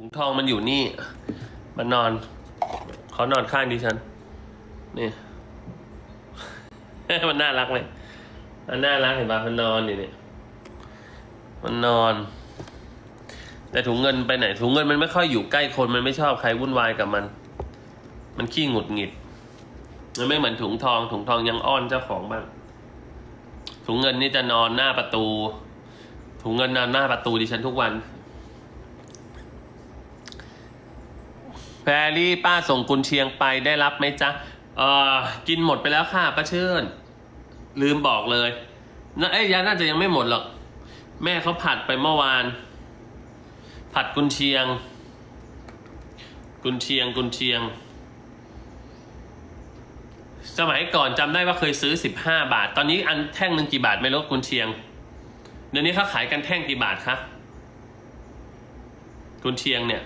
ถุงทองมันอยู่นี่ มันนอนเขานอนข้างดิฉัน นี่ มันน่ารักไหมมันน่ารักเห็นปะมันนอนอยู่นี่มันนอน แต่ถุงเงินไปไหน ถุงเงินมันไม่ค่อยอยู่ใกล้คนมันไม่ชอบใครวุ่นวายกับมัน มันขี้หงุดหงิด มันไม่เหมือนถุงทอง ถุงทองยังอ้อนเจ้าของบ้าง ถุงเงินนี่จะนอนหน้าประตู ถุงเงินนอนหน้าประตูดิฉันทุกวัน พรรี่ป้าส่งกุนเชียงไปได้รับไหมจ๊ะเออกินหมดไปแล้วค่ะป้าเชิญลืมบอกเลยนะเอ้ยยาน่าจะยังไม่หมดหรอก แม่เขาผัดไปเมื่อวาน ผัดกุนเชียง กุนเชียงกุนเชียง สมัยก่อนจำได้ว่าเคยซื้อสิบห้าบาท ตอนนี้อันแท่งหนึ่งกี่บาทไม่รู้กุนเชียง เดี๋ยวนี้เขาขายกันแท่งกี่บาทคะกุนเชียงเนี่ย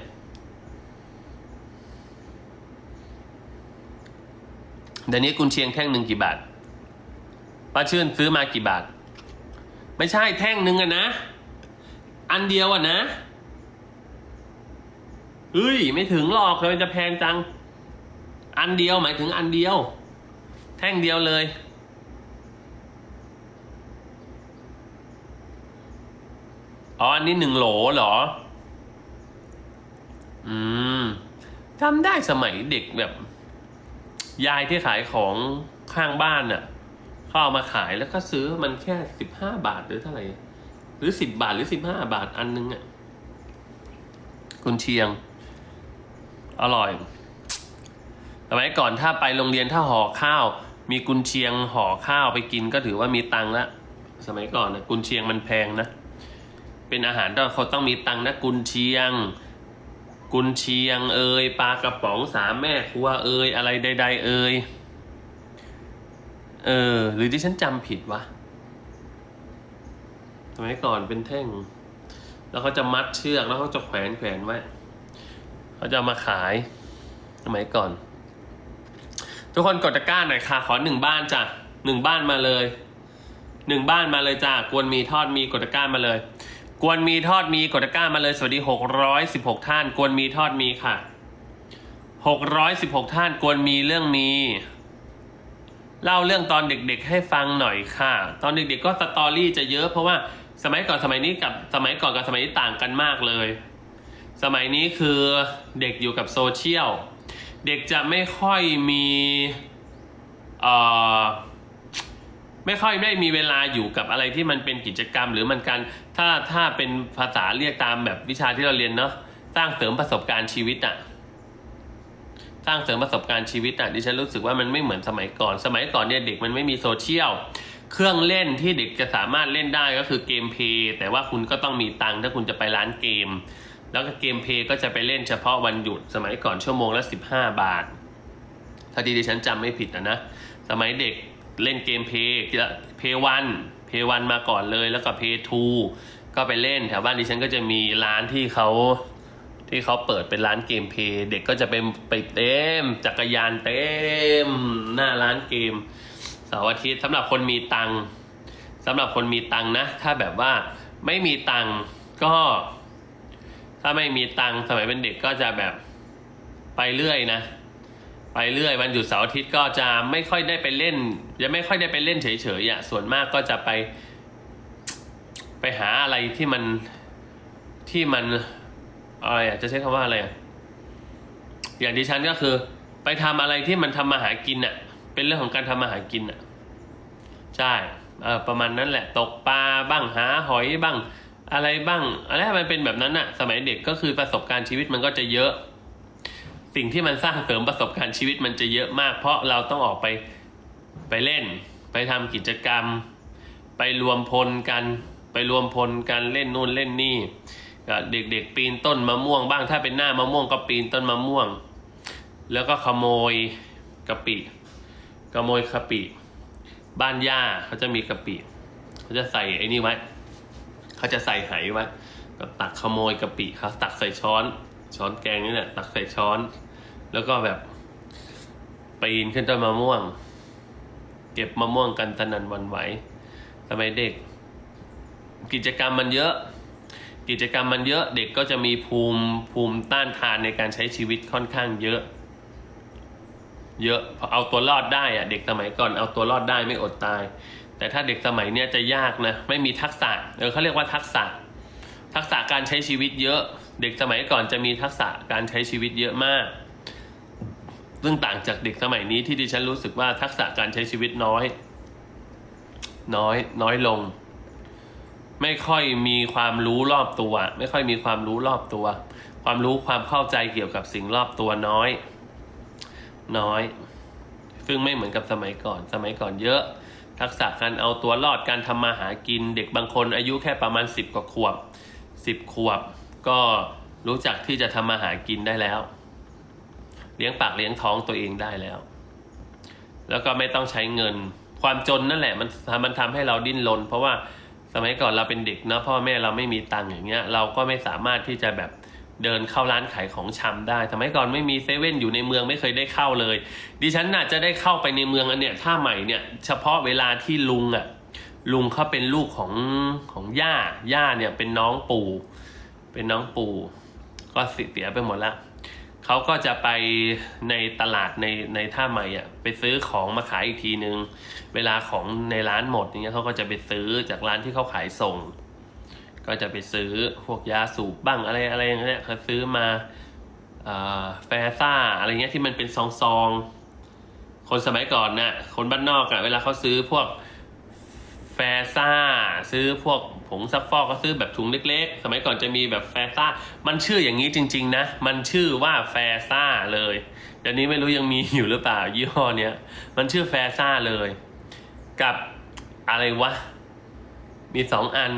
เดี๋ยวนี้กุนเชียงแท่งหนึ่งกี่บาทป้าเชื่อนซื้อมากี่บาท ไม่ใช่แท่งหนึ่งอะนะ อันเดียวอะนะเฮ้ย ไม่ถึงหรอกเลยจะแพงจัง อันเดียวหมายถึงอันเดียว แท่งเดียวเลย อ๋อ อันนี้หนึ่งโหลเหรอ อืมจำได้สมัยเด็กแบบ ยายที่ขายของข้างบ้านน่ะเขาเอามาขายแล้วก็ซื้อมันแค่สิบห้าบาทหรือเท่าไหร่ หรือสิบบาทหรือสิบห้าบาทอันนึงอะคุณเชียง อร่อยสมัยก่อนถ้าไปโรงเรียนถ้าห่อข้าว มีกุนเชียงห่อข้าวไปกินก็ถือว่ามีตังค์ละสมัยก่อนนะกุนเชียงมันแพงนะ เป็นอาหารต้องเขาต้องมีตังค์นะกุนเชียง กุนเชียงเอยปลากระป๋องสามแม่ครัวเอยอะไรใด ๆ เอยเออ หรือที่ฉันจำผิดวะสมัยก่อนเป็นแท่ง แล้วเขาจะมัดเชือกแล้วเขาจะแขวนแขวนไว้เขาจะามาขายสมัยก่อน ทุกคนกดตะกร้าหน่อยค่ะ ขอหนึ่งบ้านจ้ะหนึ่งบ้านมาเลยหนึ่งบ้านมาเลยจ้ะกวนมีทอดมีกดตะกร้ามาเลย กวนมีทอดมีกดตะกร้ามาเลยสวัสดีหกร้อยสิบหกท่าน กวนมีทอดมีค่ะหกร้อยสิบหกท่านกวนมีเรื่องมี เล่าเรื่องตอนเด็กๆ ให้ฟังหน่อยค่ะ ตอนเด็กๆก็สตอรี่จะเยอะเพราะว่าสมัยก่อนสมัยนี้กับสมัยก่อนกับสมัยนี้ต่างกันมากเลย สมัยนี้คือเด็กอยู่กับโซเชียล เด็กจะไม่ค่อยมีเอ่อ ไม่ค่อยได้มีเวลาอยู่กับอะไรที่มันเป็นกิจกรรม หรือมันการถ้าถ้าเป็นภาษาเรียกตามแบบวิชาที่เราเรียนเนาะสร้างเสริมประสบการณ์ชีวิตอะสร้างเสริมประสบการณ์ชีวิตอะดิฉันรู้สึกว่ามันไม่เหมือนสมัยก่อน สมัยก่อนเนี่ยเด็กมันไม่มีโซเชียลเครื่องเล่นที่เด็กจะสามารถเล่นได้ก็คือเกมเพย์แต่ว่าคุณก็ต้องมีตังค์ถ้าคุณจะไปร้านเกม แล้วก็เกมเพย์ก็จะไปเล่นเฉพาะวันหยุดสมัยก่อนชั่วโมงละสิบห้าบาท ถ้าดีดิฉันจำไม่ผิดนะนะ สมัยเด็ก เล่นเกมเพย์เพย์วันเพย์วันมาก่อนเลยแล้วก็เพย์ทูก็ไปเล่นแถวบ้านดิฉันก็จะมีร้านที่เขาที่เขาเปิดเป็นร้านเกมเพย์เด็กก็จะไปไปเต็มจักรยานเต็มหน้าร้านเกมเสาร์อาทิตย์สำหรับคนมีตังสำหรับคนมีตังนะ ถ้าแบบว่าไม่มีตังก็ ถ้าไม่มีตังสมัยเป็นเด็กก็จะแบบไปเรื่อยนะ ไปเรื่อยวันหยุดเสาร์อาทิตย์ก็จะไม่ค่อยได้ไปเล่นจะไม่ค่อยได้ไปเล่นเฉยๆอะส่วนมากก็จะไป ไปหาอะไรที่มันที่มันอะไรอะจะใช้คำว่าอะไรอะอย่างดิฉันก็คือ ไปทำอะไรที่มันทำมาหากินอะ เป็นเรื่องของการทำมาหากินอะใช่เออประมาณนั้นแหละ ตกปลาบ้างหาหอยบ้าง อะไรบ้างอะไรมันเป็นแบบนั้นอะ สมัยเด็กก็คือประสบการณ์ชีวิตมันก็จะเยอะ สิ่งที่มันสร้างเสริมประสบการณ์ชีวิตมันจะเยอะมาก เพราะเราต้องออกไปไปเล่น ไปทำกิจกรรม ไปรวมพลกัน ไปรวมพลกันเล่นนู่นเล่นนี่เด็กๆปีนต้นมะม่วงบ้างถ้าเป็นหน้ามะม่วงก็ปีนต้นมะม่วง แล้วก็ขโมยกะปิขโมยกะปิบ้านย่าเขาจะมีกะปิเขาจะใส่ไอ้นี่ไว้เขาจะใส่ไหไว้ก็ตักขโมยกะปิครับตักใส่ช้อน ช้อนแกงนี่แหละตักใส่ช้อน แล้วก็แบบปีนขึ้นต้นมะม่วง เก็บมะม่วงกันสนันวันไหวสมัยเด็ก กิจกรรมมันเยอะ กิจกรรมมันเยอะเด็กก็จะมีภูมิภูมิต้านทานในการใช้ชีวิตค่อนข้างเยอะ เยอะพอเอาตัวรอดได้อะเด็กสมัยก่อนเอาตัวรอดได้ไม่อดตาย แต่ถ้าเด็กสมัยเนี้ยจะยากนะไม่มีทักษะเออเขาเรียกว่าทักษะ ทักษะการใช้ชีวิตเยอะ เด็กสมัยก่อนจะมีทักษะการใช้ชีวิตเยอะมาก ซึ่งต่างจากเด็กสมัยนี้ที่ดิฉันรู้สึกว่าทักษะการใช้ชีวิตน้อย น้อยน้อยลง ไม่ค่อยมีความรู้รอบตัว ไม่ค่อยมีความรู้รอบตัว ความรู้ความเข้าใจเกี่ยวกับสิ่งรอบตัวน้อย น้อย ซึ่งไม่เหมือนกับสมัยก่อน สมัยก่อนเยอะทักษะการเอาตัวรอดการทำมาหากิน เด็กบางคนอายุแค่ประมาณสิบกว่าขวบสิบขวบ ก็รู้จักที่จะทำมาหากินได้แล้ว เลี้ยงปากเลี้ยงท้องตัวเองได้แล้ว แล้วก็ไม่ต้องใช้เงิน ความจนนั่นแหละ มันมันทำให้เราดิ้นรนเพราะว่าสมัยก่อนเราเป็นเด็กเนาะพ่อแม่เราไม่มีตังค์อย่างเงี้ย เราก็ไม่สามารถที่จะแบบเดินเข้าร้านขายของชำได้ สมัยก่อนไม่มีเซเว่นอยู่ในเมืองไม่เคยได้เข้าเลย ดิฉันน่าจะได้เข้าไปในเมืองอันเนี้ยท่าใหม่เนี่ยเฉพาะเวลาที่ลุงอะ่ะลุงเขาเป็นลูกของของย่าย่าเนี่ยเป็นน้องปู่ เป็นน้องปู่ ก็เสียไปหมดละเขาก็จะไปในตลาดในในท่าใหม่อะไปซื้อของมาขายอีกทีนึง เวลาของในร้านหมดอย่างเงี้ยเขาก็จะไปซื้อจากร้านที่เขาขายส่ง ก็จะไปซื้อพวกยาสูบบ้างอะไรอะไรอย่างเงี้ยเขาซื้อมาอแฟซ่าอะไรเงี้ยที่มันเป็นซองซองๆคนสมัยก่อนน่ะคนบ้านนอกอะเวลาเขาซื้อพวกแฟซ่า ซื้อพวก งซักฟอกก็ซื้อแบบถุงเล็กๆ สมัยก่อนจะมีแบบแฟซ่า มันชื่ออย่างนี้จริง ๆ นะ มันชื่อว่าแฟซ่าเลยเดี๋ยวนี้ไม่รู้ยังมีอยู่หรือเปล่ายี่ห้อเนี้ย มันชื่อแฟซ่าเลย กับอะไรวะ มีสองอัน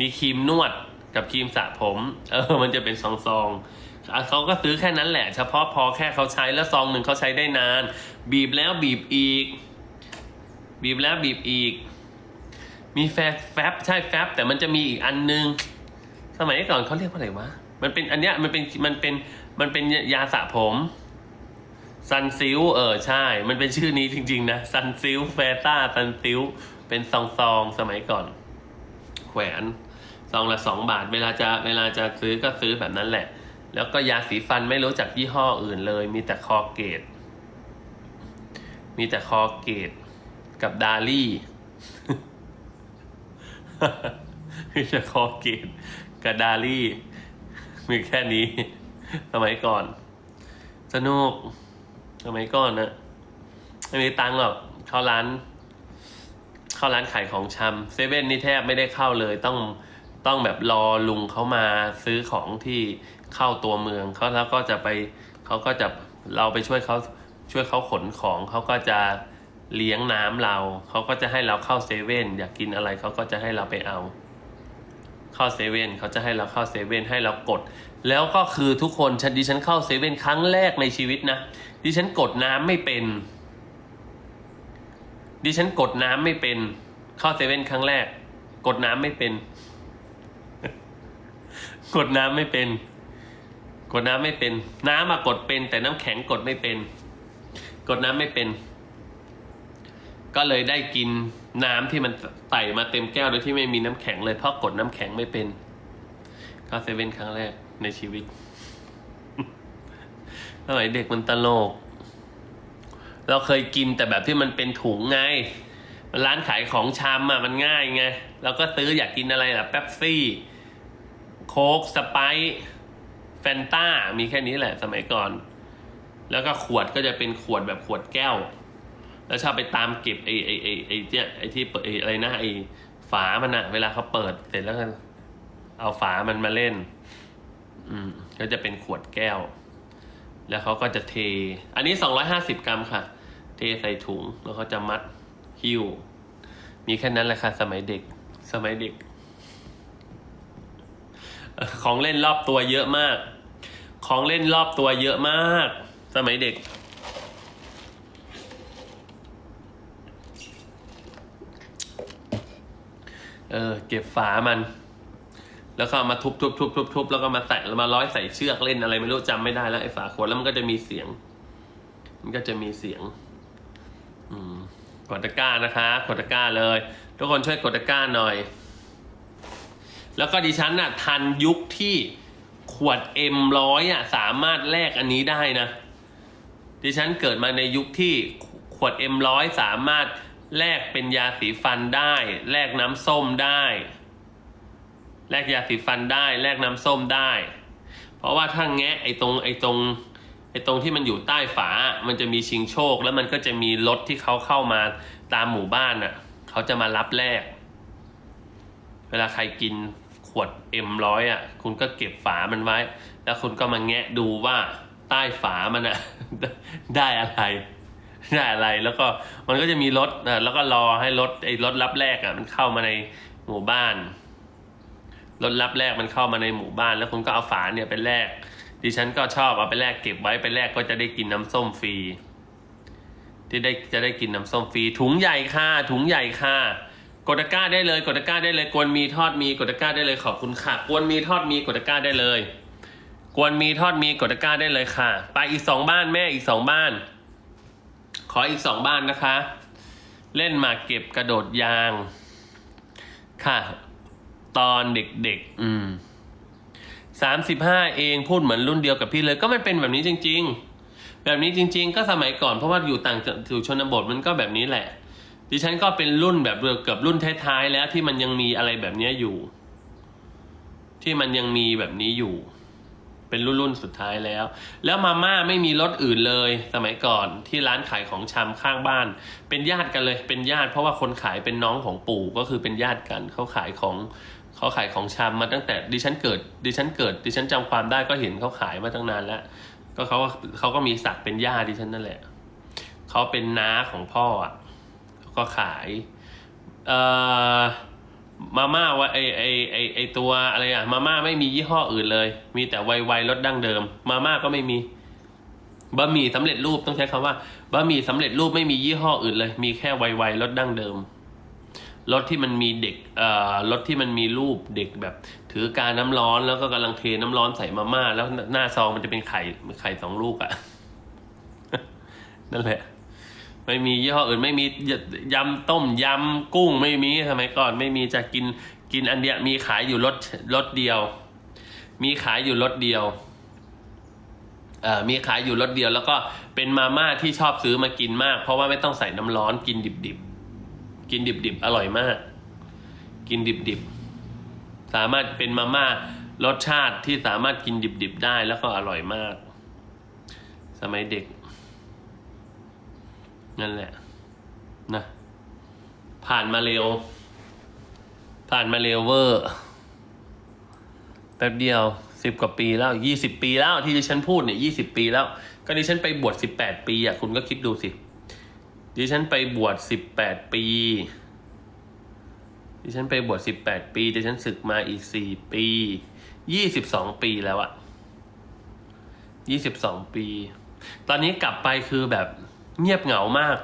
มีครีมนวดกับครีมสระผม เออ มันจะเป็นซองซองเขาก็ซื้อแค่นั้นแหละ เฉพาะพอแค่เขาใช้แล้วซองหนึ่งเขาใช้ได้นาน บีบแล้วบีบอีก บีบแล้วบีบอีก มีแฟบแฟบใช่แฟบแต่มันจะมีอีกอันนึง สมัยก่อนเขาเรียกว่าอะไรวะ มันเป็นอันเนี้ยมันเป็นมันเป็นมันเป็นยาสระผมซันซิลเออใช่ มันเป็นชื่อนี้จริง ๆ นะซันซิลแฟต้าซันซิลเป็นซองซองๆสมัยก่อน แขวนซองละสองบาท เวลาจะเวลาจะซื้อก็ซื้อแบบนั้นแหละ แล้วก็ยาสีฟันไม่รู้จักยี่ห้ออื่นเลย มีแต่คอเกต มีแต่คอเกตกับดาลี่ มีแต่คอเกตกับดาลี่ มีแค่นี้ สมัยก่อน สนุก สมัยก่อนนะไม่มีตังค์หรอกเข้าร้าน เข้าร้านขายของชำเซเว่นนี่แทบไม่ได้เข้าเลย ต้องต้องแบบรอลุงเขามาซื้อของที่เข้าตัวเมืองเขาแล้วก็จะไปเขาก็จะเราไปช่วยเขาช่วยเขาขนของเขาก็จะ เลี้ยงน้ำเรา เขาก็จะให้เราเข้าเซเว่นอยากกินอะไรเขาก็จะให้เราไปเอา เข้าเซเว่นเขาจะให้เราเข้าเซเว่นให้เรากด แล้วก็คือทุกคนฉันดิฉันเข้าเซเว่นครั้งแรกในชีวิตนะดิฉันกดน้ำไม่เป็น ดิฉันกดน้ำไม่เป็น เข้าเซเว่นครั้งแรก กดน้ำไม่เป็น กดน้ำไม่เป็น กดน้ำไม่เป็น น้ำมากดเป็น แต่น้ำแข็งกดไม่เป็น กดน้ำไม่เป็น ก็เลยได้กินน้ำที่มันไต่มาเต็มแก้วโดยที่ไม่มีน้ำแข็งเลยเพราะกดน้ำแข็งไม่เป็นเข้าเซเว่นครั้งแรกในชีวิตสมัยเด็กมันตลก เราเคยกินแต่แบบที่มันเป็นถุงไง มันร้านขายของชำอะมันง่ายไงเราก็ซื้ออยากกินอะไรล่ะ แป๊บซี่ โค้กสไปซ์แฟนต้ามีแค่นี้แหละสมัยก่อน แล้วก็ขวดก็จะเป็นขวดแบบขวดแก้ว แล้วชอบไปตามเก็บไอ้ไอ้ไอ้ไอ้เนี่ยไอ้ที่เปิดไอ้อะไรนะไอ้ฝามันอะเวลาเขาเปิดเสร็จแล้วก็เอาฝามันมาเล่น อืมก็จะเป็นขวดแก้ว แล้วเขาก็จะเท อันนี้สองร้อยห้าสิบกรัมค่ะ เทใส่ถุงแล้วเขาจะมัดหิ้ว มีแค่นั้นแหละค่ะ สมัยเด็ก สมัยเด็ก ของเล่นรอบตัวเยอะมาก ของเล่นรอบตัวเยอะมาก สมัยเด็ก เออ เก็บฝามัน แล้วก็เอามาทุบทุบทุบทุบทุบแล้วก็มาใส่แล้วมาร้อยใส่เชือกเล่นอะไรไม่รู้จำไม่ได้แล้วไอ้ฝาขวดแล้วมันก็จะมีเสียง มันก็จะมีเสียง อืมกดตะกร้านะคะกดตะกร้าเลย ทุกคนช่วยกดตะกร้าหน่อย แล้วก็ดิฉันน่ะ ทันยุคที่ขวดเอ็มร้อยอะ สามารถแลกอันนี้ได้นะดิฉันเกิดมาในยุคที่ขวดเอ็มร้อยสามารถ แลกเป็นยาสีฟันได้ แลกน้ำส้มได้ แลกยาสีฟันได้ แลกน้ำส้มได้ เพราะว่าถ้าแงะไอ้ตรงไอ้ตรงไอ้ตรงที่มันอยู่ใต้ฝา มันจะมีชิงโชค แล้วมันก็จะมีรถที่เขาเข้ามาตามหมู่บ้านน่ะ เขาจะมารับแลกเวลาใครกินขวดเอ็มร้อยอะ คุณก็เก็บฝามันไว้ แล้วคุณก็มาแงะดูว่าใต้ฝามันอะ ได้อะไร ได้อะไรแล้วก็มันก็จะมีรถอะแล้วก็รอให้รถไอ้รถรับแรกอะมันเข้ามาในหมู่บ้านรถรับแรกมันเข้ามาในหมู่บ้าน แล้วคุณก็เอาฝาเนี่ยไปแลกดิฉันก็ชอบเอาไปแลกเก็บไว้ไปแลกก็จะได้กินน้ำส้มฟรีที่ได้จะได้กินน้ำส้มฟรีถุงใหญ่ค่ะถุงใหญ่ค่ะกดตะกร้าได้เลยกดตะกร้าได้เลยกวนมีทอดมีกดตะกร้าได้เลยขอบคุณค่ะกวนมีทอดมีกดตะกร้าได้เลย กวนมีทอดมีกดตะกร้าได้เลยค่ะ ไปอีกสองบ้านแม่อีกสองบ้าน ออีกสองบ้านนะคะ เล่นหมากเก็บกระโดดยาง ค่ะ ตอนเด็กๆ อืมสามสิบห้าเองพูดเหมือนรุ่นเดียวกับพี่เลย ก็มันเป็นแบบนี้จริง ๆ แบบนี้จริง ๆ ก็สมัยก่อนเพราะว่าอยู่ต่างอยู่ชนบทมันก็แบบนี้แหละ ดิฉันก็เป็นรุ่นแบบเกือบรุ่นท้ายๆแล้วที่มันยังมีอะไรแบบนี้อยู่ ที่มันยังมีแบบนี้อยู่ เป็นรุ่นรุ่นสุดท้ายแล้ว แล้วมาม่าไม่มีรสอื่นเลย สมัยก่อนที่ร้านขายของชำข้างบ้าน เป็นญาติกันเลย เป็นญาติเพราะว่าคนขายเป็นน้องของปู่ก็คือเป็นญาติกันเขาขายของเขาขายของชำมาตั้งแต่ดิฉันเกิด ดิฉันเกิด ดิฉันจำความได้ก็เห็นเขาขายมาตั้งนานแล้ว ก็เขาเขาก็มีศักดิ์เป็นญาติดิฉันนั่นแหละเขาเป็นน้าของพ่ออะก็ขายเอ่อ มาม่าว่าไอไอไอไอตัวอะไรอะมาม่าไม่มียี่ห้ออื่นเลย มีแต่ไวไวรสดั้งเดิม มาม่าก็ไม่มีบะหมี่สำเร็จรูปต้องใช้คำว่าบะหมี่สำเร็จรูปไม่มียี่ห้ออื่นเลย มีแค่ไวไวรสดั้งเดิมรถที่มันมีเด็กเอ่อรถที่มันมีรูปเด็กแบบ ถือการน้ำร้อนแล้วก็กำลังเทน้ำร้อนใส่มาม่าแล้วหน้าซองมันจะเป็นไข่ไข่สองลูกอะนั่นแหละ ไม่มียี่ห้ออื่นไม่มียำต้มยำกุ้งไม่มีสมัยก่อน ไม่มีจะกินกินอันเดียวมีขายอยู่รถรถเดียว มีขายอยู่รถเดียวเอ่อมีขายอยู่รถเดียว แล้วก็เป็นมาม่าที่ชอบซื้อมากินมาก เพราะว่าไม่ต้องใส่น้ำร้อนกินดิบๆกินดิบๆอร่อยมาก กินดิบๆสามารถเป็นมาม่ารสชาติที่สามารถกินดิบๆได้แล้วก็อร่อยมาก สมัยเด็ก นั่นแหละนะผ่านมาเร็ว ผ่านมาเร็วเวอร์แป๊บเดียวสิบกว่าปีแล้วยี่สิบปีแล้วที่ดิฉันพูดเนี่ยยี่สิบปีแล้ว ก็ดิฉันไปบวชสิบแปดปีอะคุณก็คิดดูสิดิฉันไปบวชสิบแปดปี ดิฉันไปบวชสิบแปดปี ดิฉันศึกมาอีกสี่ปียี่สิบสองปีแล้วอะยี่สิบสองปี ตอนนี้กลับไปคือแบบ เงียบเหงามาก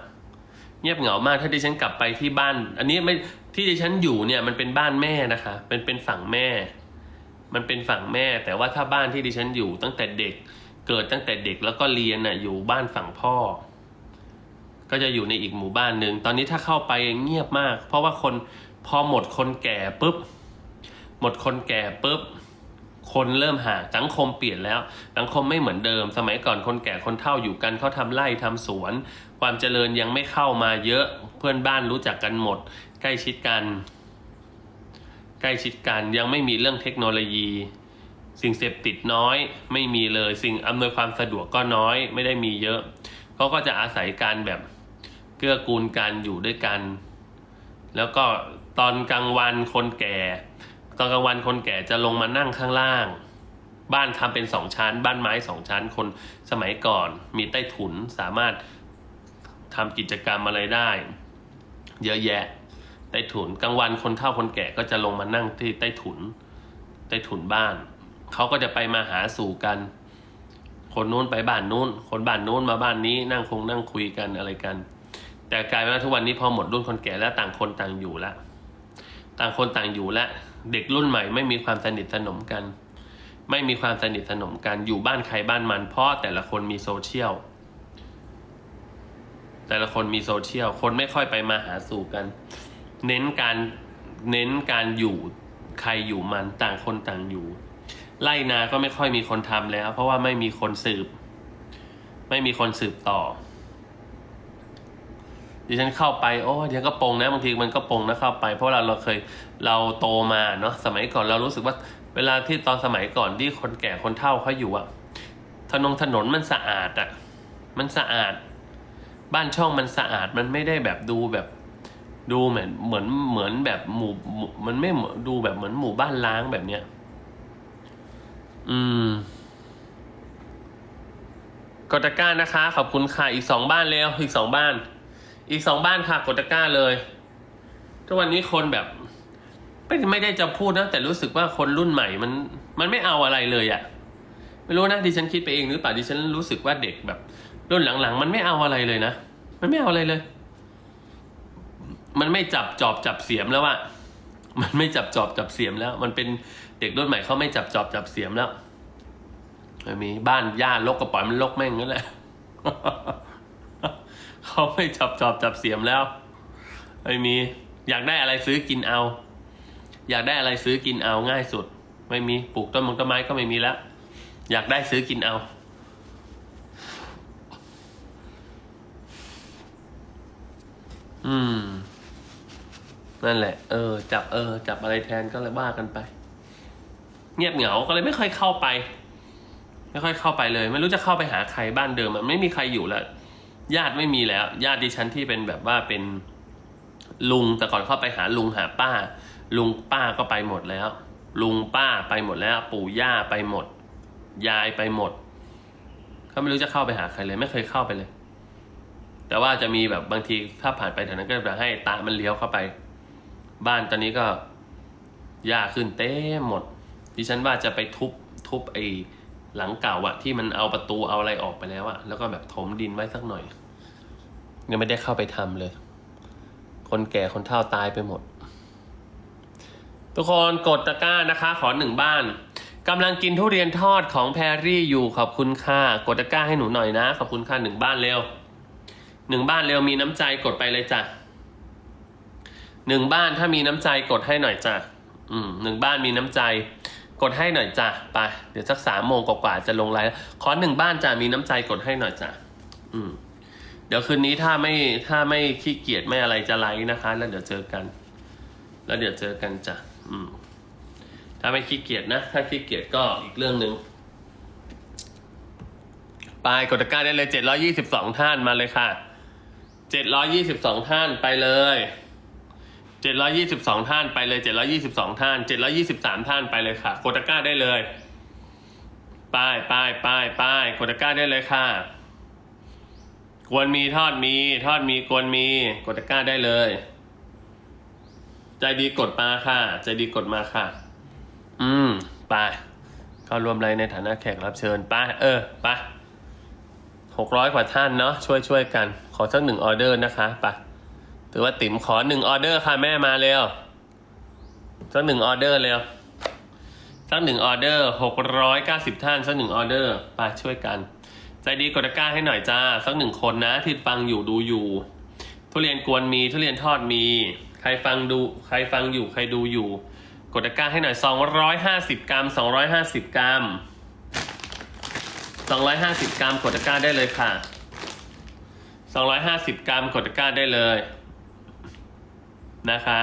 เงียบเหงามากถ้าดิฉันกลับไปที่บ้าน อันนี้ไม่ที่ดิฉันอยู่เนี่ยมันเป็นบ้านแม่นะคะ เป็นเป็นฝั่งแม่ มันเป็นฝั่งแม่ แต่ว่าถ้าบ้านที่ดิฉันอยู่ตั้งแต่เด็ก เกิดตั้งแต่เด็กแล้วก็เรียนน่ะอยู่บ้านฝั่งพ่อ ก็จะอยู่ในอีกหมู่บ้านหนึ่งตอนนี้ถ้าเข้าไปเงียบมาก เพราะว่าคนพอหมดคนแก่ปุ๊บ หมดคนแก่ปุ๊บ คนเริ่มห่างสังคมเปลี่ยนแล้ว สังคมไม่เหมือนเดิม สมัยก่อนคนแก่คนเฒ่าอยู่กันเขาทำไร่ทำสวน ความเจริญยังไม่เข้ามาเยอะเพื่อนบ้านรู้จักกันหมด ใกล้ชิดกัน ใกล้ชิดกันยังไม่มีเรื่องเทคโนโลยี สิ่งเสพติดน้อย ไม่มีเลยสิ่งอำนวยความสะดวกก็น้อย ไม่ได้มีเยอะเขาก็จะอาศัยการแบบเกื้อกูลกันอยู่ด้วยกัน แล้วก็ตอนกลางวันคนแก่ อนกลางวันคนแก่จะลงมานั่งข้างล่าง บ้านทำเป็นสองชั้น บ้านไม้สองชั้น คนสมัยก่อนมีใต้ถุนสามารถทำกิจกรรมอะไรได้ เยอะแยะ ใต้ถุนกลางวันคนเฒ่าคนแก่ก็จะลงมานั่งที่ใต้ถุน ใต้ถุนบ้าน เขาก็จะไปมาหาสู่กัน คนนู้นไปบ้านนู้น คนบ้านนู้นมาบ้านนี้นั่งคงนั่งคุยกันอะไรกัน แต่กลายเป็นว่าทุกวันนี้พอหมดรุ่นคนแก่แล้วต่างคนต่างอยู่แล้วต่างคนต่างอยู่แล้ว เด็กรุ่นใหม่ไม่มีความสนิทสนมกัน ไม่มีความสนิทสนมกันอยู่บ้านใครบ้านมันเพราะแต่ละคนมีโซเชียลแต่ละคนมีโซเชียลคนไม่ค่อยไปมาหาสู่กัน เน้นการเน้นการอยู่ใครอยู่มันต่างคนต่างอยู่ ไล่นาก็ไม่ค่อยมีคนทำแล้ว เพราะว่าไม่มีคนสืบ ไม่มีคนสืบต่อ ดิฉันเข้าไปโอ้เดี๋ยวก็ปงนะบางทีมันก็ปงนะเข้าไป เพราะเราเราเคยเราโตมาเนาะสมัยก่อนเรารู้สึกว่าเวลาที่ตอนสมัยก่อนที่คนแก่คนเฒ่าเขาอยู่อะถนนถนนมันสะอาดอะมันสะอาด บ้านช่องมันสะอาดมันไม่ได้แบบดูแบบดูเหมือนเหมือนเหมือนแบบหมู่มันไม่เหมือนดูแบบเหมือนหมู่บ้านล้างแบบเนี้ย อืมกดตะกร้านะคะ ขอบคุณค่ะอีกสองบ้านแล้วอีกสองบ้าน อีกสองบ้านค่ะกดตะกร้าเลย ทุกวันนี้คนแบบไม่ไม่ได้จะพูดนะ แต่รู้สึกว่าคนรุ่นใหม่มัน มันไม่เอาอะไรเลยอะ่ะ ไม่รู้นะดิฉันคิดไปเองหรือเปล่าดิฉันรู้สึกว่าเด็กแบบ รุ่นหลังๆ มันไม่เอาอะไรเลยนะมันไม่เอาอะไรเลย มันไม่จับจอบจับเสียมแล้วอะมันไม่จับจอบจับเสียมแล้ว มันเป็นเด็กรุ่นใหม่เขาไม่จับจอบจับเสียมแล้วมีบ้านย่าลกก็ปล่อยมันลกแม่งนั่นแหละ เขาไม่จับจอบจับเสียมแล้วไม่มี อยากได้อะไรซื้อกินเอา อยากได้อะไรซื้อกินเอาง่ายสุด ไม่มีปลูกต้นมงต้นไม้ก็ไม่มีแล้ว อยากได้ซื้อกินเอา อืม นั่นแหละ เออ จับเออ จับอะไรแทนก็เลยว่ากันไป เงียบเหงาก็เลยไม่ค่อยเข้าไป ไม่ค่อยเข้าไปเลย ไม่รู้จะเข้าไปหาใครบ้านเดิมมันไม่มีใครอยู่แล้ว ญาติไม่มีแล้ว ญาติดิฉันที่เป็นแบบว่าเป็นลุงแต่ก่อนเข้าไปหาลุงหาป้า ลุงป้าก็ไปหมดแล้ว ลุงป้าไปหมดแล้ว ปู่ย่าไปหมด ยายไปหมดเขาไม่รู้จะเข้าไปหาใครเลย ไม่เคยเข้าไปเลย แต่ว่าจะมีแบบบางทีถ้าผ่านไปแถวนั้นก็จะให้ตามันเลี้ยวเข้าไป บ้านตอนนี้ก็หญ้าขึ้นเต็มหมดดิฉันว่าจะไปทุบทุบไอ้ หลังเก่าอะที่มันเอาประตูเอาอะไรออกไปแล้วอะแล้วก็แบบถมดินไว้สักหน่อยยังไม่ได้เข้าไปทำเลย คนแก่คนเฒ่าตายไปหมด ทุกคนกดตะกร้านะคะ ขอหนึ่งบ้านกำลังกินทุเรียนทอดของแพรรี่อยู่ขอบคุณค่ะกดตะกร้าให้หนูหน่อยนะ ขอบคุณค่ะหนึ่งบ้านเร็วหนึ่งบ้านเร็วมีน้ำใจกดไปเลยจ้ะหนึ่งบ้านถ้ามีน้ำใจกดให้หน่อยจ้ะอืมหนึ่งบ้านมีน้ำใจ กดให้หน่อยจ้ะไปเดี๋ยวสักสามโมงกว่าๆจะลงไลน์ขอหนึ่งบ้านจ้ะมีน้ำใจกดให้หน่อยจ้ะอืม เดี๋ยวคืนนี้ถ้าไม่ถ้าไม่ขี้เกียจไม่อะไรจะไลฟ์นะคะ แล้วเดี๋ยวเจอกัน แล้วเดี๋ยวเจอกันจ้ะอืม ถ้าไม่ขี้เกียจนะ ถ้าขี้เกียจก็อีกเรื่องหนึ่งไปกดตะกร้าได้เลยเจ็ดร้อยี่สิบสองท่านมาเลยค่ะเจ็ดร้อยี่สิบสองท่านไปเลย เจ็ดร้อยี่สิบสองท่านไปเลยเจ็ดร้อยี่สิบสองท่านเจ็ดร้อยี่สิบสามท่านไปเลยค่ะกดตะกร้าได้เลยไปไปไปไปกดตะกร้าได้เลยค่ะกวนมีทอดมี ทอดมีกวนมีกดตะกร้าได้เลย ใจดีกดมาค่ะ ใจดีกดมาค่ะ อืมไปเข้าร่วมไลน์ในฐานะแขกรับเชิญไปเออไปหกร้อยกว่าท่านเนาะช่วยช่วยกัน ขอสักหนึ่งออเดอร์นะคะไป ถือว่าติ๋มขอหนึ่งออเดอร์ค่ะแม่มาเร็วสักหนึ่งออเดอร์เร็วสักหนึ่งออเดอร์หกร้อยเก้าสิบท่านสักหนึ่งออเดอร์ไปช่วยกัน ใจดีกดตะกร้าให้หน่อยจ้า สักหนึ่งคนนะที่ฟังอยู่ดูอยู่ ทุเรียนกวนมีทุเรียนทอดมี ใครฟังดู ใครฟังอยู่ใครดูอยู่ กดตะกร้าให้หน่อย250กรัม250กรัม250กรัมกดตะกร้าได้เลยค่ะ250กรัมกดตะกร้าได้เลย นะคะ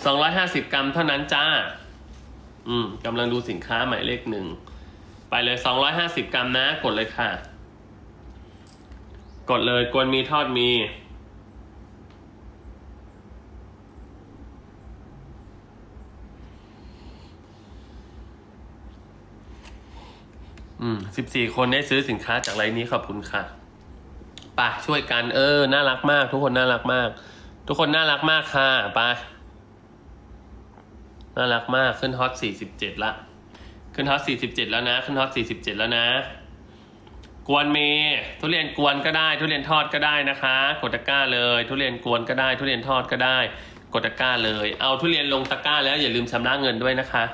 250กรัมเท่านั้นจ้า อืมกำลังดูสินค้าหมายเลขหนึ่ง ไปเลย250กรัมนะ กดเลยค่ะ กดเลยกวนมีทอดมีอืมสิบสี่คนได้ซื้อสินค้าจากไลน์นี้ขอบคุณค่ะไปช่วยกันเออ น่ารักมาก ทุกคนน่ารักมาก ทุกคนน่ารักมากค่ะ ไป น่ารักมากขึ้นฮอตสี่สิบเจ็ดละ ขึ้นฮอตสี่สิบเจ็ดแล้วนะ ขึ้นฮอตสี่สิบเจ็ดแล้วนะ กวนเมทุเรียนกวนก็ได้ ทุเรียนทอดก็ได้นะคะ กดตะกร้าเลย ทุเรียนกวนก็ได้ ทุเรียนทอดก็ได้ กดตะกร้าเลย เอาทุเรียนลงตะกร้าแล้วอย่าลืมชำระเงินด้วยนะคะ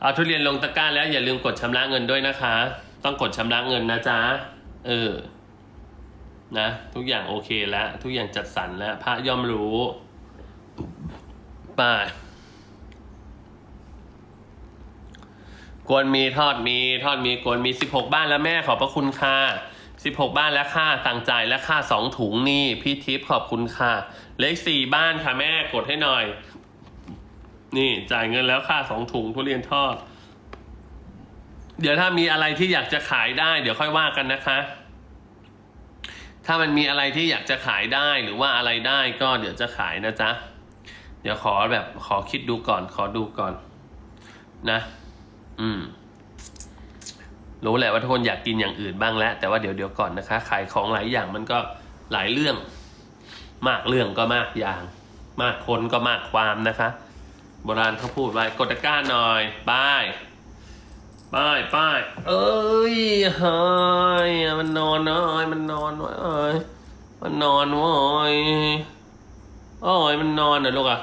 เอาทุเรียนลงตะกร้าแล้วอย่าลืมกดชำระเงินด้วยนะคะ ต้องกดชำระเงินนะจ๊ะ เออ นะทุกอย่างโอเคแล้ว ทุกอย่างจัดสรรแล้ว พระย่อมรู้ป่ากวรมีทอดมีทอดมีควรมีสิบหกบ้านแล้วแม่ขอบพระคุณค่ะสิบหกบ้านแล้วค่าต่างจ่ายและค่าสองถุงนี่พี่ทิพย์ขอบคุณค่ะเลขสี่บ้านค่ะแม่กดให้หน่อย นี่จ่ายเงินแล้วค่าสองถุงทุเรียนทอด เดี๋ยวถ้ามีอะไรที่อยากจะขายได้ เดี๋ยวค่อยว่ากันนะคะ ถ้ามันมีอะไรที่อยากจะขายได้หรือว่าอะไรได้ก็เดี๋ยวจะขายนะจ๊ะ เดี๋ยวขอแบบขอคิดดูก่อน ขอดูก่อน นะ อืม รู้แหละว่าทุกคนอยากกินอย่างอื่นบ้างแล้ว แต่ว่าเดี๋ยวเดี๋ยวก่อนนะคะ ขายของหลายอย่างมันก็หลายเรื่อง มากเรื่องก็มากอย่าง มากคนก็มากความนะคะ โบราณเขาพูดไว้กดตะกร้าหน่อยป้าย ป้ายป้ายเอ้ยเฮ้ยมันนอนเอ้ยมันนอนเว้ยมันนอนเว้ยโอ้ยมันนอนเหรอลูกอะ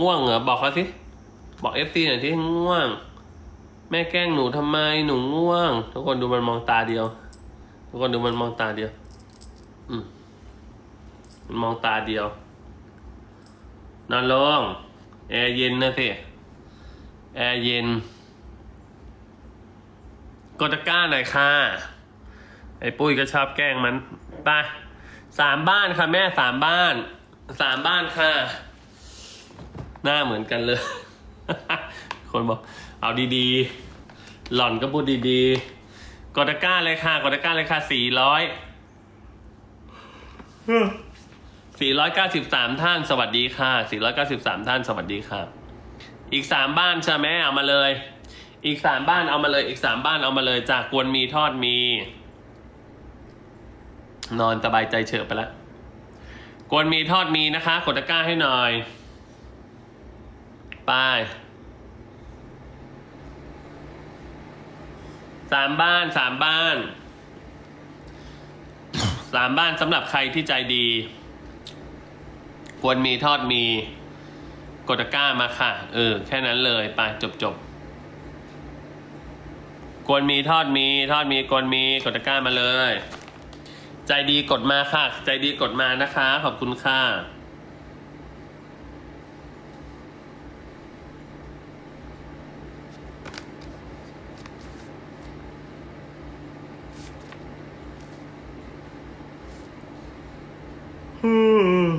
ง่วงเหรอบอกเขาสิบอกเอฟซีหน่อยที่ง่วง แม่แกล้งหนูทำไมหนูง่วง ทุกคนดูมันมองตาเดียว ทุกคนดูมันมองตาเดียว อืมมันมองตาเดียวนอนลงแอร์เย็นนะสิแอร์เย็น กดตะกร้าหน่อยค่ะ ไอ้ปุ้ยก็ชอบแกล้งมันไปสามบ้านค่ะแม่สามบ้าน สามบ้านค่ะ หน้าเหมือนกันเลย คนบอก เอาดีๆ หล่อนก็พูดดีๆ กดตะกร้าเลยค่ะ กดตะกร้าเลยค่ะสี่ร้อยสี่ร้อยเก้าสิบสามท่าน สวัสดีค่ะสี่ร้อยเก้าสิบสามท่าน สวัสดีค่ะ อีกสามบ้านใช่ไหมเอามาเลย อีกสามบ้านเอามาเลยอีกสามบ้านเอามาเลยจากกวนมีทอดมี นอนสบายใจเฉอะไปแล้วกวนมีทอดมีนะคะ กดตะกร้าให้หน่อย ไปสามบ้านสามบ้านสามบ้านสำหรับใครที่ใจดี ควรมีทอดมีกดตะกร้ามาค่ะ เออ แค่นั้นเลย ไปจบจบ กวนมีทอดมีทอดมีกวนมีกดตะกร้ามาเลย ใจดีกดมาค่ะ ใจดีกดมานะคะ ขอบคุณค่ะ อืม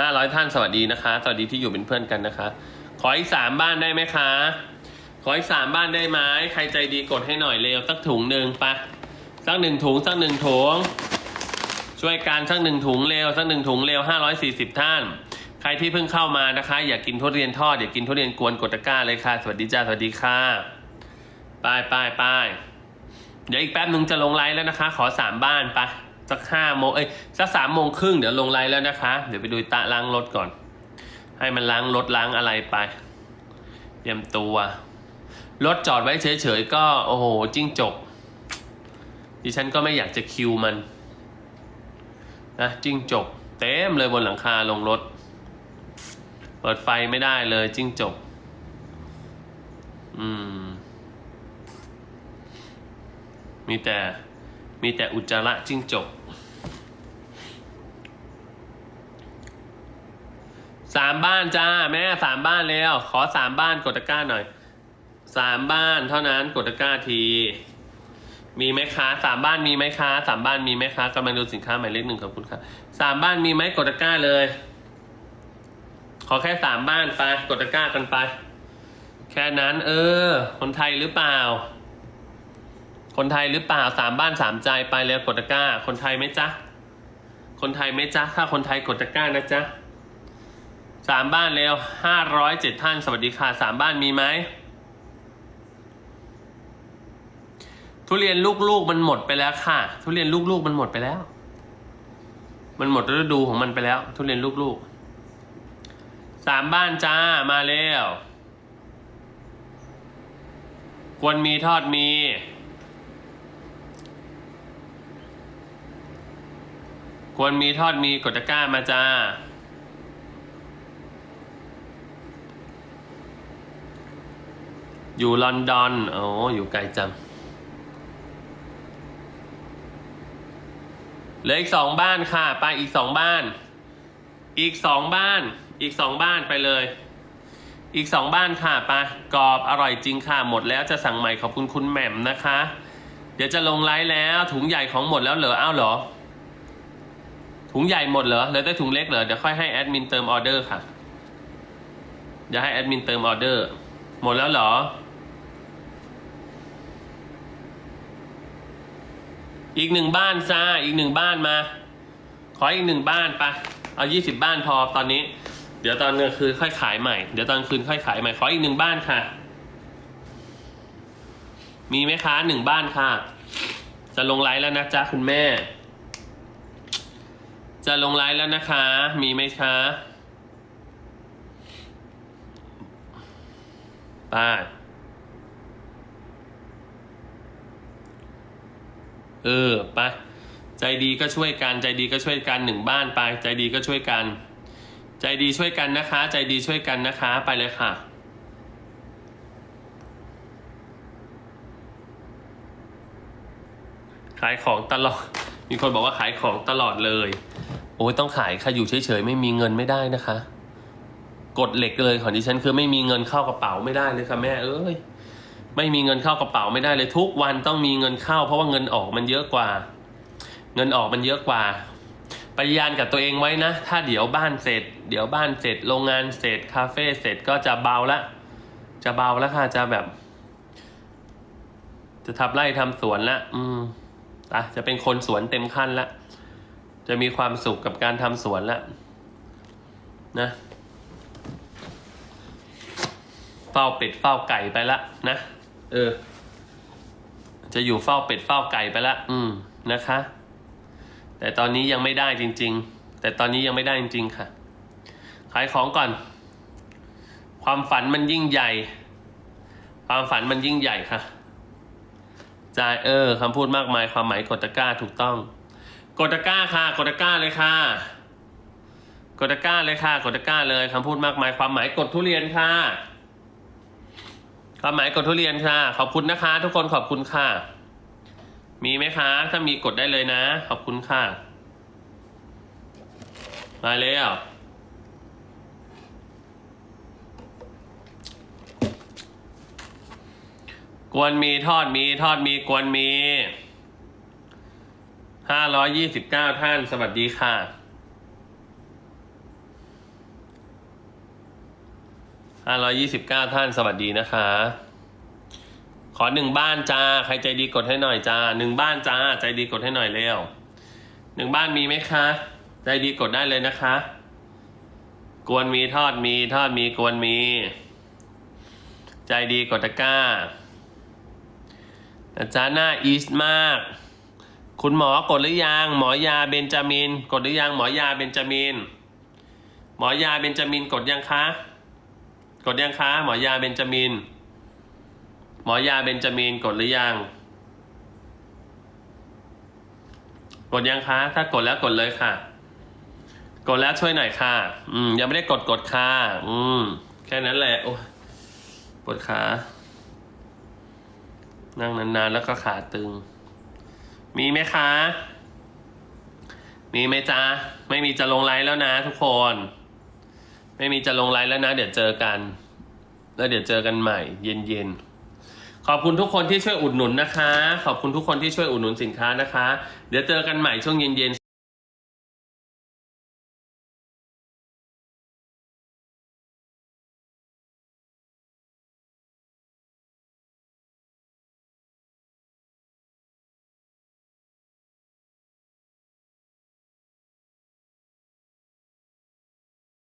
ห้าร้อยท่านสวัสดีนะคะ สวัสดีที่อยู่เป็นเพื่อนกันนะคะ ขออีกสามบ้านได้ไหมคะ ขออีกสามบ้านได้ไหมใครใจดีกดให้หน่อยเร็วสักถุงหนึ่งปะสักหนึ่งถุงสักหนึ่งถุง ช่วยการสักหนึ่งถุงเร็วสักหนึ่งถุงเร็วห้าร้อยสี่สิบท่าน ใครที่เพิ่งเข้ามานะคะ อยากกินทุเรียนทอดอยากกินทุเรียนกวนกดตะกร้าเลยค่ะ สวัสดีจ้าสวัสดีค่ะไป้ายป้ายป้ายเดี๋ยวอีกแป๊บหนึ่งจะลงไลน์แล้วนะคะ ขอสามบ้านไป สักห้าโมงเอ้ยสักสามโมงครึ่งเดี๋ยวลงไลน์แล้วนะคะ เดี๋ยวไปดูตะล้างรถก่อน ให้มันล้างรถล้างอะไรไป เตรียมตัวรถจอดไว้เฉยๆก็โอ้โหจิ้งจก ดิฉันก็ไม่อยากจะคิวมันนะจิ้งจก เต็มเลยบนหลังคาลงรถ เปิดไฟไม่ได้เลยจิ้งจก อืม มีแต่มีแต่อุจจาระจิ้งจก สามบ้านจ้าแม่สามบ้านแล้ว ขอสามบ้านกดตะกร้าหน่อยสามบ้านเท่านั้นกดตะกร้าที มีไหมคะสามบ้านมีไหมคะสามบ้านมีไหมคะกำลังดูสินค้าหมายเลขหนึ่งขอบคุณค่ะสามบ้านมีไหมกดตะกร้าเลย ขอแค่สามบ้านไปกดตะกร้ากันไป แค่นั้น เออ คนไทยหรือเปล่า คนไทยหรือเปล่าสามบ้านสามใจไปแล้วกดตะกร้า คนไทยไหมจ๊ะคนไทยไหมจ๊ะถ้าคนไทยกดตะกร้านะจ๊ะ สามบ้านแล้วห้าร้อยเจ็ดท่าน สวัสดีค่ะสามบ้านมีไหมทุเรียนลูกๆมันหมดไปแล้วค่ะ ทุเรียนลูกๆมันหมดไปแล้ว มันหมดฤดูของมันไปแล้ว ทุเรียนลูกๆสามบ้านจ้ามาแล้วกวนมีทอดมีควรมีทอดมีกดตะกร้ามาจ้า อยู่ลอนดอนโอ้อยู่ไกลจังเหลืออีกสองบ้านค่ะ ไปอีกสองบ้าน อีกสองบ้าน อีกสองบ้านไปเลย อีกสองบ้านค่ะไปกรอบอร่อยจริงค่ะ หมดแล้วจะสั่งใหม่ขอบคุณคุณแหม่มนะคะ เดี๋ยวจะลงไลฟ์แล้ว ถุงใหญ่ของหมดแล้วเหรออ้าวเหรอ ถุงใหญ่หมดเหรอเหลือแต่ถุงเล็กเหรอเดี๋ยวค่อยให้แอดมินเติมออเดอร์ค่ะเดี๋ยวให้แอดมินเติมออเดอร์หมดแล้วเหรอ อีกหนึ่งบ้านจ้าอีกหนึ่งบ้านมา ขออีกหนึ่งบ้านไปเอายี่สิบบ้านพอตอนนี้ เดี๋ยวตอนกลางคืนค่อยขายใหม่ เดี๋ยวตอนคืนค่อยขายใหม่ ขออีกหนึ่งบ้านค่ะ มีไหมคะหนึ่งบ้านค่ะ จะลงไลฟ์แล้วนะจ๊ะคุณแม่ จะลงไลฟ์แล้วนะคะ มีไหมคะไป้า เออไปใจดีก็ช่วยกัน ใจดีก็ช่วยกันหนึ่งบ้านไปใจดีก็ช่วยกัน ใจดีช่วยกันนะคะ ใจดีช่วยกันนะคะไปเลยค่ะขายของตลอด มีคนบอกว่าขายของตลอดเลย โอ้ยต้องขายค่ะอยู่เฉยๆไม่มีเงินไม่ได้นะคะกฎเหล็กเลยของดิฉันคือไม่มีเงินเข้ากระเป๋าไม่ได้เลยค่ะแม่เอ้ย ไม่มีเงินเข้ากระเป๋าไม่ได้เลยทุกวันต้องมีเงินเข้า เพราะว่าเงินออกมันเยอะกว่า เงินออกมันเยอะกว่าปฏิญาณกับตัวเองไว้นะ ถ้าเดี๋ยวบ้านเสร็จ เดี๋ยวบ้านเสร็จ โรงงานเสร็จ คาเฟ่เสร็จก็จะเบาละ จะเบาแล้วค่ะ จะแบบ จะทำไร่ทำสวนละ อืมอะจะเป็นคนสวนเต็มขั้นละ จะมีความสุขกับการทำสวนละ นะ เฝ้าเป็ดเฝ้าไก่ไปละนะ เออ จะอยู่เฝ้าเป็ดเฝ้าไก่ไปละ อืมนะคะ แต่ตอนนี้ยังไม่ได้จริง ๆ แต่ตอนนี้ยังไม่ได้จริง ๆ ค่ะ ขายของก่อน ความฝันมันยิ่งใหญ่ ความฝันมันยิ่งใหญ่ค่ะจ่ายเออคำพูดมากมายความหมายกดตะกร้าถูกต้อง กดตะกร้าค่ะ กดตะกร้าเลยค่ะ กดตะกร้าเลยค่ะ กดตะกร้าเลยคำพูดมากมายความหมายกดทุเรียนค่ะ ความหมายกดทุเรียนค่ะ ขอบคุณนะคะ ทุกคนขอบคุณค่ะ มีไหมคะ ถ้ามีกดได้เลยนะ ขอบคุณค่ะมาแล้วกวนมีทอดมีทอดมีกวนมีห้าร้อยยี่สิบเก้าท่านสวัสดีค่ะ ห้าร้อยี่สิบเก้าท่านสวัสดีนะคะ ขอหนึ่งบ้านจ้า ใครใจดีกดให้หน่อยจ้าหนึ่งบ้านจ้า ใจดีกดให้หน่อยเร็วหนึ่งบ้านมีไหมคะ ใจดีกดได้เลยนะคะ กวนมีทอดมีทอดมีกวนมี ใจดีกดตะก้าอาจารย์หน้าอีสมาก คุณหมอกดหรือยัง หมอยาเบนจามิน กดหรือยังหมอยาเบนจามิน หมอยาเบนจามินกดยังคะ กดยังคะหมอยาเบนจามิน หมอยาเบนจามินกดหรือยัง กดยังคะ ถ้ากดแล้วกดเลยค่ะ กดแล้วช่วยหน่อยค่ะ อืมยังไม่ได้กดกดค่ะ อืม แค่นั้นแหละโอ้ปวดขานั่งนานๆแล้วก็ขาตึง มีไหมคะ มีไหมจ๊ะ ไม่มีจะลงไลฟ์แล้วนะทุกคน ไม่มีจะลงไลน์แล้วนะ เดี๋ยวเจอกัน แล้วเดี๋ยวเจอกันใหม่ เย็นๆขอบคุณทุกคนที่ช่วยอุดหนุนนะคะ ขอบคุณทุกคนที่ช่วยอุดหนุนสินค้านะคะ เดี๋ยวเจอกันใหม่ช่วงเย็นๆ